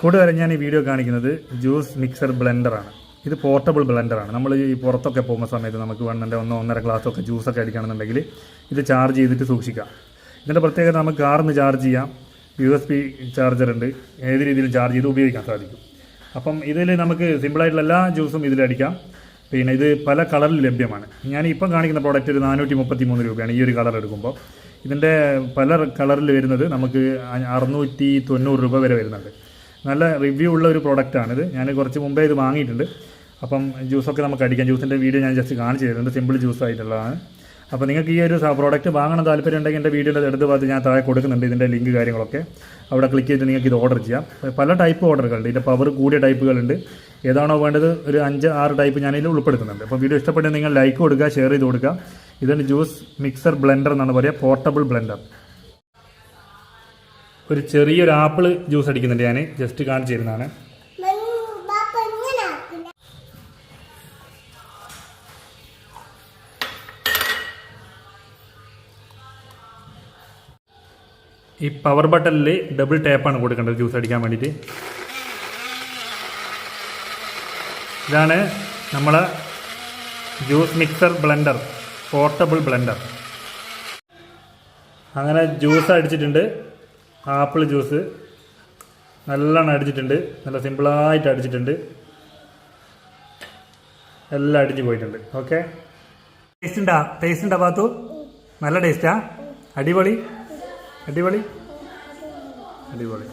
കൂടുതൽ ഞാൻ ഈ വീഡിയോ കാണിക്കുന്നത് ജ്യൂസ് മിക്സർ ബ്ലെൻഡറാണ്. ഇത് പോർട്ടബിൾ ബ്ലെൻഡറാണ്. നമ്മൾ ഈ പുറത്തൊക്കെ പോകുന്ന സമയത്ത് നമുക്ക് വണ്ണിന്റെ ഒന്നോ ഒന്നര ഗ്ലാസ്സൊക്കെ ജ്യൂസൊക്കെ അടിക്കണമെന്നുണ്ടെങ്കിൽ ഇത് ചാർജ് ചെയ്തിട്ട് സൂക്ഷിക്കാം. ഇതിന്റെ പ്രത്യേകത നമുക്ക് കാറിന് ചാർജ് ചെയ്യാം. യു എസ് പി ചാർജർ ഉണ്ട്. ഏത് രീതിയിലും ചാർജ് ചെയ്ത് ഉപയോഗിക്കാൻ സാധിക്കും. അപ്പം ഇതിൽ നമുക്ക് സിമ്പിളായിട്ടുള്ള എല്ലാ ജ്യൂസും ഇതിലടിക്കാം പിന്നെ ഇത് പല കളറിൽ ലഭ്യമാണ്. ഞാൻ ഇപ്പം കാണിക്കുന്ന പ്രോഡക്റ്റ് ഒരു നാനൂറ്റി മുപ്പത്തി മൂന്ന് രൂപയാണ് ഈ ഒരു കളർ എടുക്കുമ്പോൾ. ഇതിന്റെ പല കളറിൽ വരുന്നത് നമുക്ക് അറുന്നൂറ്റി തൊണ്ണൂറ് രൂപ വരെ വരുന്നുണ്ട്. നല്ല റിവ്യൂ ഉള്ള ഒരു പ്രോഡക്റ്റാണിത് ഞാൻ കുറച്ച് മുമ്പേ ഇത് വാങ്ങിയിട്ടുണ്ട്. അപ്പം ജ്യൂസൊക്കെ നമുക്ക് അടിക്കാം. ജ്യൂസിന്റെ വീഡിയോ ഞാൻ ജസ്റ്റ് കാണിച്ചു തരുന്നുണ്ട്. സിമ്പിൾ ജ്യൂസ് ആയിട്ടുള്ളതാണ്. അപ്പോൾ നിങ്ങൾക്ക് ഈ ഒരു പ്രോഡക്റ്റ് വാങ്ങണം താല്പര്യം ഉണ്ടെങ്കിൽ എന്റെ വീഡിയോയുടെ ഇടത് ഭാഗത്ത് ഞാൻ താഴെ കൊടുക്കുന്നുണ്ട് ഇതിന്റെ ലിങ്ക് കാര്യങ്ങളൊക്കെ. അവിടെ ക്ലിക്ക് ചെയ്തിട്ട് നിങ്ങൾക്ക് ഇത് ഓർഡർ ചെയ്യാം. പല ടൈപ്പ് ഓർഡറുകളുണ്ട് ഇതിന്റെ പവർ കൂടിയ ടൈപ്പുകളുണ്ട് ഏതാണോ വേണ്ടത് ഒരു അഞ്ച് ആറ് ടൈപ്പ് ഞാനിതിൽ ഉൾപ്പെടുത്തുന്നുണ്ട്. അപ്പോൾ വീഡിയോ ഇഷ്ടപ്പെട്ടെങ്കിൽ നിങ്ങൾ ലൈക്ക് കൊടുക്കുക ഷെയർ ചെയ്ത് കൊടുക്കുക. ഇതിന്റെ ജ്യൂസ് മിക്സർ ബ്ലെൻഡർ എന്നാണ് പറയുക. പോർട്ടബിൾ ബ്ലെൻഡർ ഒരു ചെറിയൊരു ആപ്പിൾ ജ്യൂസ് അടിക്കുന്നുണ്ട് ഞാൻ ജസ്റ്റ് കാണിച്ചു തരുന്നതാണ്. ഈ പവർ ബട്ടണിൽ ഡബിൾ ടാപ്പാണ് കൊടുക്കേണ്ടത് ജ്യൂസ് അടിക്കാൻ വേണ്ടിയിട്ട്. ഇതാണ് നമ്മളെ juice mixer blender portable blender. അങ്ങനെ ജ്യൂസ് അടിച്ചിട്ടുണ്ട്. ആപ്പിൾ ജ്യൂസ് നല്ലോണം അടിച്ചിട്ടുണ്ട്. നല്ല സിമ്പിളായിട്ട് അടിച്ചിട്ടുണ്ട്. എല്ലാം അടിച്ച് പോയിട്ടുണ്ട്. ഓക്കെ? ടേസ്റ്റ് ഉണ്ടാ? ടേസ്റ്റ് ഉണ്ടാ പാത്തു? നല്ല ടേസ്റ്റാ അടിപൊളി? അടിപൊളി? അടിപൊളി.